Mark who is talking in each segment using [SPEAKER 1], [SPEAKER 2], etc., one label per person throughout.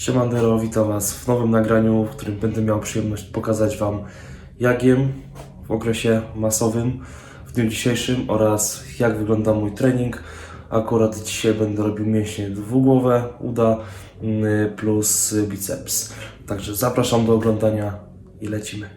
[SPEAKER 1] Siemandero, witam Was w nowym nagraniu, w którym będę miał przyjemność pokazać Wam jak jem w okresie masowym w dniu dzisiejszym oraz jak wygląda mój trening. Akurat dzisiaj będę robił mięśnie dwugłowe, uda mm, plus biceps. Także zapraszam do oglądania i lecimy.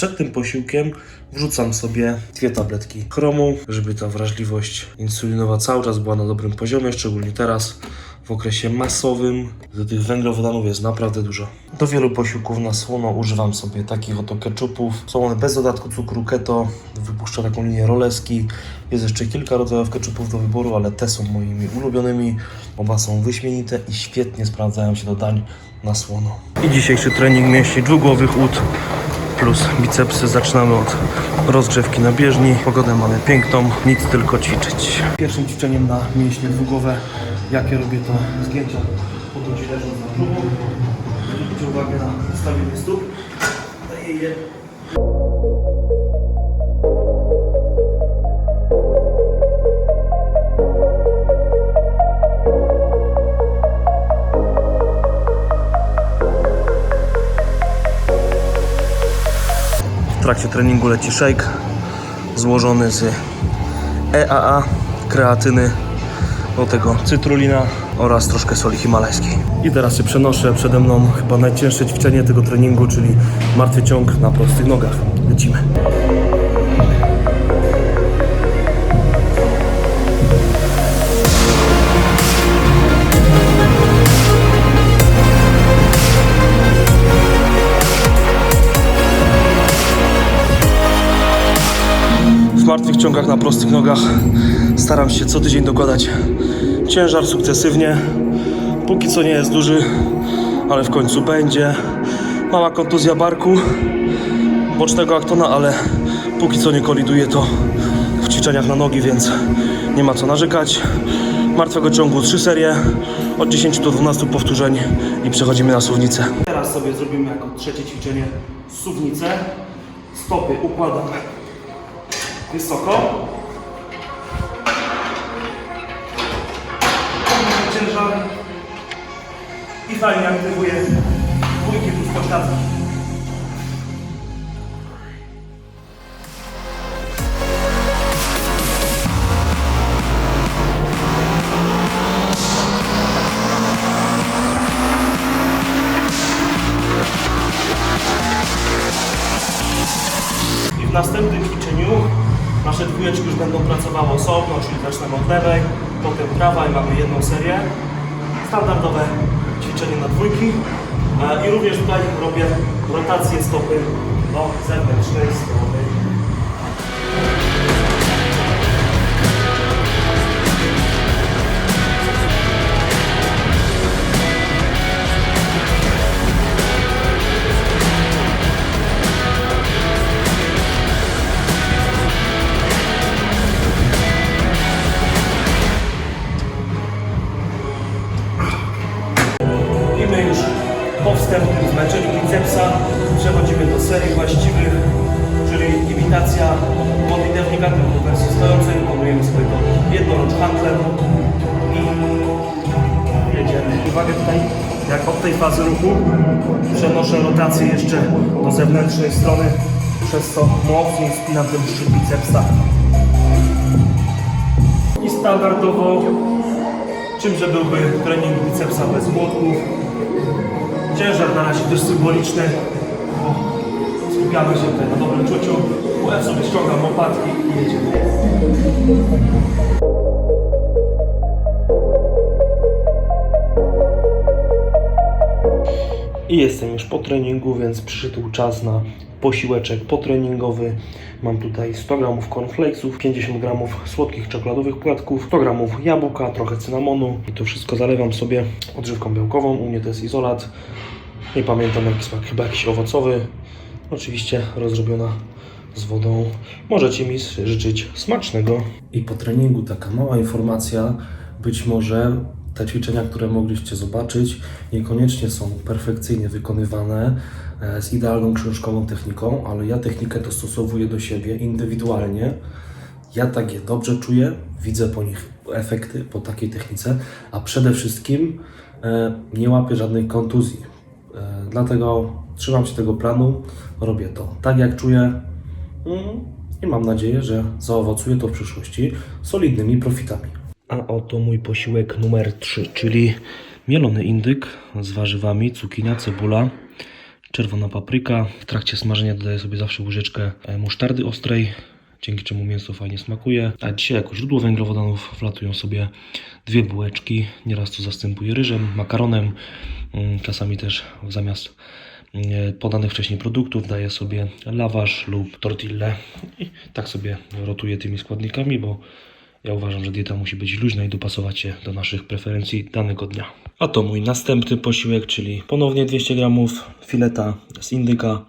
[SPEAKER 1] Przed tym posiłkiem wrzucam sobie dwie tabletki chromu, żeby ta wrażliwość insulinowa cały czas była na dobrym poziomie, szczególnie teraz w okresie masowym, gdy tych węglowodanów jest naprawdę dużo. Do wielu posiłków na słono używam sobie takich oto ketchupów. Są one bez dodatku cukru keto, wypuszcza taką linię roleski. Jest jeszcze kilka rodzajów ketchupów do wyboru, ale te są moimi ulubionymi. Oba są wyśmienite i świetnie sprawdzają się do dań na słono. I dzisiejszy trening mięśni dwugłowych ud plus bicepsy. Zaczynamy od rozgrzewki na bieżni. Pogodę mamy piękną, nic tylko ćwiczyć. Pierwszym ćwiczeniem na mięśnie dwugłowe, jakie robię to zgięcia poduci leżąc na brzuchu. Zwróćcie uwagę na ustawienie stóp. Daję je trakcie treningu leci shake złożony z EAA, kreatyny, do tego cytrulina oraz troszkę soli himalajskiej. I teraz się przenoszę przede mną chyba najcięższe ćwiczenie tego treningu, czyli martwy ciąg na prostych nogach. Lecimy. Ciągach na prostych nogach staram się co tydzień dokładać ciężar sukcesywnie. Póki co nie jest duży, ale w końcu będzie. Mała kontuzja barku, bocznego aktona, ale póki co nie koliduje to w ćwiczeniach na nogi, więc nie ma co narzekać. Martwego ciągu 3 serie, od 10 do 12 powtórzeń i przechodzimy na suwnicę. Teraz sobie zrobimy jako trzecie ćwiczenie suwnicę. Stopy układam wysoko. Ciężar i fajnie aktywuję dwójki plus pośladki. I w następnym ćwiczeniu nasze dwójeczki już będą pracowały osobno, czyli zaczynamy od lewej, potem prawa i mamy jedną serię. Standardowe ćwiczenie na dwójki. E, I również tutaj robię rotację stopy do zewnętrznej strony. Serii właściwych, czyli imitacja modlitewnika tylko w wersji stojącej. Wykonujemy sobie to jednorącz handlem i jedziemy. Uwaga tutaj, jak od tej fazy ruchu przenoszę rotację jeszcze do zewnętrznej strony, przez co mocniej spinam ten szczyt bicepsa. I standardowo czymże byłby trening bicepsa bez młotków. Ciężar na razie dość symboliczny, bo skupiamy się tutaj na dobrym czuciu. Ja sobie ściągam łopatki i jedziemy. I jestem już po treningu, więc przyszedł czas na posiłeczek potreningowy. Mam tutaj 100 gramów cornflakesów, 50 gramów słodkich czekoladowych płatków, 100 gramów jabłka, trochę cynamonu i to wszystko zalewam sobie odżywką białkową. U mnie to jest izolat. Nie pamiętam jaki smak, chyba jakiś owocowy. Oczywiście rozrobiona z wodą. Możecie mi życzyć smacznego. I po treningu taka mała informacja. Być może Te ćwiczenia, które mogliście zobaczyć, niekoniecznie są perfekcyjnie wykonywane e, z idealną książkową techniką, ale ja technikę dostosowuję do siebie indywidualnie. Ja tak je dobrze czuję, widzę po nich efekty po takiej technice, a przede wszystkim e, nie łapię żadnej kontuzji. E, dlatego trzymam się tego planu, robię to tak jak czuję mm, i mam nadzieję, że zaowocuje to w przyszłości solidnymi profitami. A oto mój posiłek numer 3, czyli mielony indyk z warzywami, cukinia, cebula, czerwona papryka. W trakcie smażenia dodaję sobie zawsze łyżeczkę e, musztardy ostrej, dzięki czemu mięso fajnie smakuje. A dzisiaj jako źródło węglowodanów wlatują sobie dwie bułeczki. Nieraz to zastępuję ryżem, makaronem, mm, czasami też zamiast podanych wcześniej produktów daję sobie lawasz lub tortillę i tak sobie rotuję tymi składnikami, bo ja uważam, że dieta musi być luźna i dopasować się do naszych preferencji danego dnia. A to mój następny posiłek, czyli ponownie 200 g fileta z indyka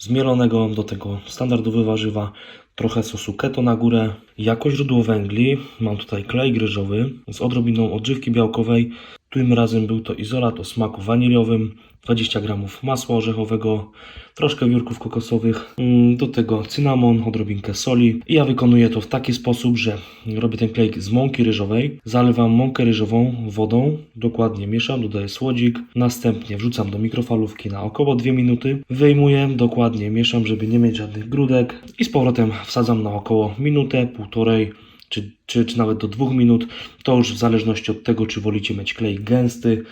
[SPEAKER 1] zmielonego, do tego standardowe warzywa, trochę sosu keto na górę. Jako źródło węgli mam tutaj klej ryżowy z odrobiną odżywki białkowej. Tym razem był to izolat o smaku waniliowym, 20 g masła orzechowego, troszkę wiórków kokosowych, mm, do tego cynamon, odrobinkę soli. I ja wykonuję to w taki sposób, że robię ten klej z mąki ryżowej, zalewam mąkę ryżową wodą, dokładnie mieszam, dodaję słodzik, następnie wrzucam do mikrofalówki na około 2 minuty, wyjmuję, dokładnie mieszam, żeby nie mieć żadnych grudek i z powrotem wsadzam na około minutę, półtorej czy, czy, czy nawet do dwóch minut. To już w zależności od tego, czy wolicie mieć klej gęsty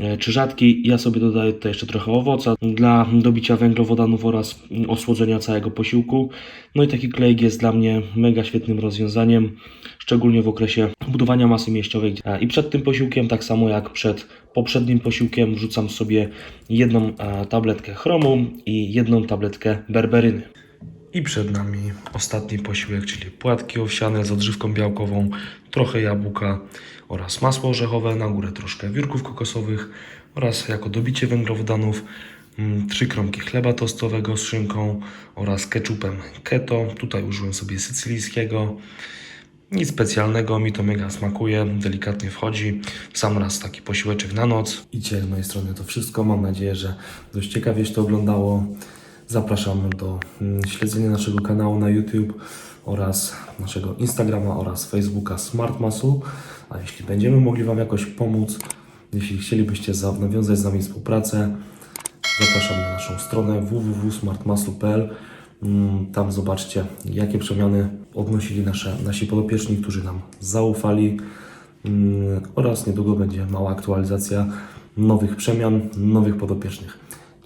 [SPEAKER 1] e, czy rzadki. Ja sobie dodaję tutaj jeszcze trochę owoca dla dobicia węglowodanów oraz osłodzenia całego posiłku. No i taki klejk jest dla mnie mega świetnym rozwiązaniem, szczególnie w okresie budowania masy mięśniowej. E, I przed tym posiłkiem, tak samo jak przed poprzednim posiłkiem, wrzucam sobie jedną e, tabletkę chromu i jedną tabletkę berberyny. I przed nami ostatni posiłek, czyli płatki owsiane z odżywką białkową, trochę jabłka oraz masło orzechowe, na górę troszkę wiórków kokosowych oraz jako dobicie węglowodanów mm, trzy kromki chleba tostowego z szynką oraz ketchupem keto. Tutaj użyłem sobie sycylijskiego. Nic specjalnego, mi to mega smakuje, delikatnie wchodzi. Sam raz taki posiłeczek na noc. I dzisiaj z mojej strony to wszystko. Mam nadzieję, że dość ciekawie się to oglądało. Zapraszam do mm, śledzenia naszego kanału na YouTube oraz naszego Instagrama oraz Facebooka Smart Muscle. A jeśli będziemy mogli Wam jakoś pomóc, jeśli chcielibyście za- nawiązać z nami współpracę, zapraszam na naszą stronę www.smartmuscle.pl. Mm, Tam zobaczcie, jakie przemiany odnosili nasze, nasi podopieczni, którzy nam zaufali. Mm, Oraz niedługo będzie mała aktualizacja nowych przemian, nowych podopiecznych.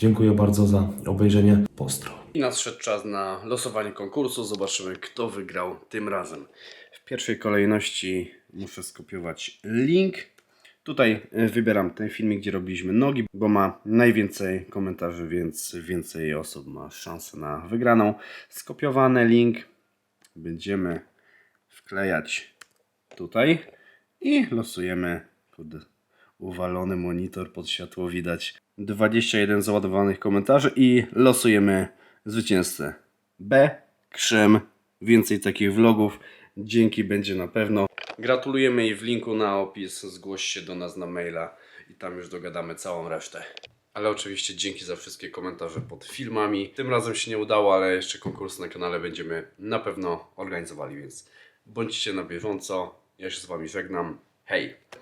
[SPEAKER 1] Dziękuję bardzo za obejrzenie. Postro.
[SPEAKER 2] I nadszedł czas na losowanie konkursu. Zobaczymy, kto wygrał tym razem. W pierwszej kolejności muszę skopiować link. Tutaj e, wybieram ten filmik, gdzie robiliśmy nogi, bo ma najwięcej komentarzy, więc więcej osób ma szansę na wygraną. Skopiowany link będziemy wklejać tutaj i losujemy pod uwalony monitor pod światło widać 21 załadowanych komentarzy i losujemy zwycięzcę B, Krzem, więcej takich vlogów, dzięki będzie na pewno. Gratulujemy i w linku na opis zgłoś się do nas na maila i tam już dogadamy całą resztę. Ale oczywiście dzięki za wszystkie komentarze pod filmami. Tym razem się nie udało, ale jeszcze konkurs na kanale będziemy na pewno organizowali, więc bądźcie na bieżąco. Ja się z Wami żegnam. Hej!